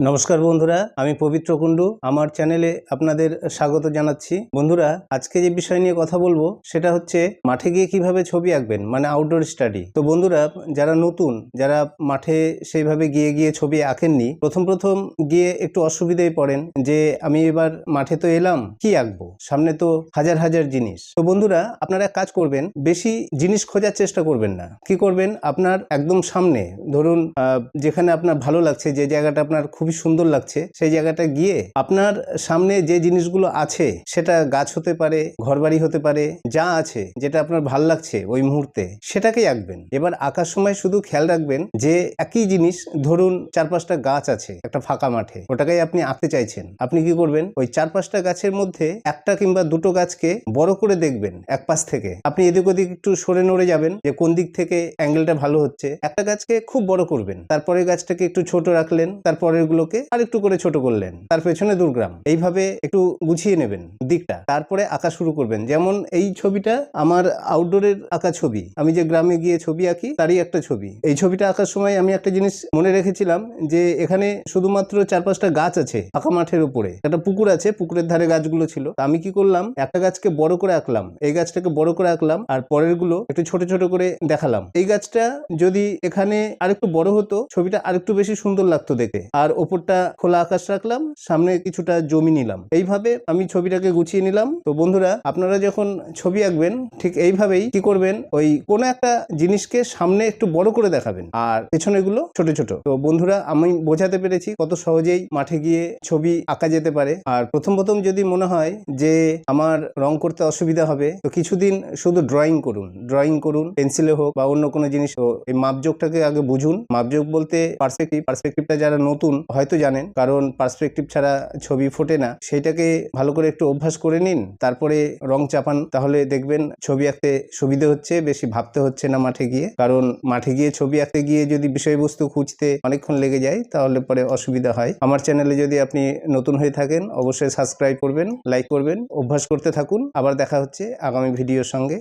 নমস্কার বন্ধুরা, আমি পবিত্র কুণ্ডু। আমার চ্যানেলে আপনাদের স্বাগত জানাচ্ছি। বন্ধুরা, আজকে যে বিষয় নিয়ে কথা বলব, সেটা হচ্ছে মাঠে গিয়ে কীভাবে ছবি আঁকবেন মানে আউটডোর স্টাডি তো বন্ধুরা, যারা নতুন, যারা মাঠে সেইভাবে গিয়ে গিয়ে ছবি আঁকেননি, প্রথম প্রথম গিয়ে একটু অসুবিধায় পড়েন যে, আমি এবার মাঠে তো এলাম, কি আঁকবো? সামনে তো হাজার হাজার জিনিস। তো বন্ধুরা, আপনারা কাজ করবেন, বেশি জিনিস খোঁজার চেষ্টা করবেন না। কি করবেন? আপনার একদম সামনে, ধরুন যেখানে আপনার ভালো লাগছে, যে জায়গাটা আপনার খুবই সুন্দর লাগছে। সেই জায়গাটা গিয়ে আপনার সামনে যে জিনিসগুলো আছে, সেটা গাছ হতে পারে, ঘরবাড়ি হতে পারে, যা আছে, যেটা আপনার ভালো লাগছে ওই মুহূর্তে, সেটাকেই আঁকবেন। এবার আঁকার সময় শুধু খেয়াল রাখবেন যে একই জিনিস, ধরুন চার পাঁচটা গাছ আছে একটা ফাঁকা মাঠে, ওটাকেই আপনি আঁকতে চাইছেন। আপনি কি করবেন? ওই চার পাঁচটা গাছের মধ্যে একটা কিংবা দুটো গাছকে বড় করে দেখবেন এক পাশ থেকে। আপনি এদিক ওদিক একটু সরে নড়ে যাবেন যে কোন দিক থেকে অ্যাঙ্গেলটা ভালো হচ্ছে। একটা গাছকে খুব বড় করবেন। তারপরে গাছটাকে একটু ছোট রাখলেন, তারপরের গুলোকে আর একটু করে ছোট করলেন। তার পেছনে দুর্গ্রাম। এইভাবে একটু গুছিয়ে নেবেন দিকটা। তারপরে আঁকা শুরু করবেন। যেমন এই ছবিটা আমার আউটডোরের আঁকা ছবি। আমি যে গ্রামে গিয়ে ছবি আঁকি, তারই একটা ছবি। এই ছবিটা আঁকার সময় আমি একটা জিনিস মনে রেখেছিলাম যে এখানে শুধুমাত্র চার পাঁচটা গাছ আছে ফাঁকা মাঠের উপরে। একটা পুকুর আছে, পুকুরের ধারে গাছগুলো ছিল। আমি কি করলাম? একটা গাছকে বড় করে আঁকলাম। এই গাছটাকে বড় করে আঁকলাম আর পরেরগুলো একটু ছোট ছোট করে দেখালাম। এই গাছটা যদি এখানে আরেকটু বড় হতো, ছবিটা আরেকটু বেশি সুন্দর লাগতো দেখে আর ওপরটা খোলা আকাশ রাখলাম, সামনে কিছুটা জমি নিলাম। এইভাবে আমি ছবিটাকে গুছিয়ে নিলাম। তো বন্ধুরা, আপনারা যখন ছবি আঁকবেন, ঠিক এইভাবেই কি করবেন? ওই কোনো একটা জিনিসকে সামনে একটু বড় করে দেখাবেন। আর পেছনেগুলো ছোট ছোট। তো বন্ধুরা, আমি বোঝাতে পেরেছি কত সহজেই মাঠে গিয়ে ছবি আঁকা যেতে পারে। আর প্রথম প্রথম যদি মনে হয় যে আমার রং করতে অসুবিধা হবে, তো কিছুদিন শুধু ড্রয়িং করুন। ড্রয়িং করুন পেন্সিলে হোক বা অন্য কোনো জিনিস হোক। এই মাপযোগটাকে আগে বুঝুন। মাপযোগ বলতে পার্সপেক্টিভ পার্সপেক্টিভটা যারা নতুন হয়তো জানেন, কারণ পার্সপেক্টিভ ছাড়া ছবি ফোটে না। সেইটাকে ভালো করে একটু অভ্যাস করে নিন, তারপরে রং চাপান, তাহলে দেখবেন ছবি আঁকতে সুবিধে হচ্ছে, বেশি ভাবতে হচ্ছে না মাঠে গিয়ে। কারণ মাঠে গিয়ে ছবি আঁকতে গিয়ে যদি বিষয়বস্তু খুঁজতে অনেকক্ষণ লেগে যায়, তাহলে পরে অসুবিধা হয়। আমার চ্যানেলে যদি আপনি নতুন হয়ে থাকেন, অবশ্যই সাবস্ক্রাইব করবেন, লাইক করবেন, অভ্যাস করতে থাকুন। আবার দেখা হচ্ছে আগামী ভিডিওর সঙ্গে।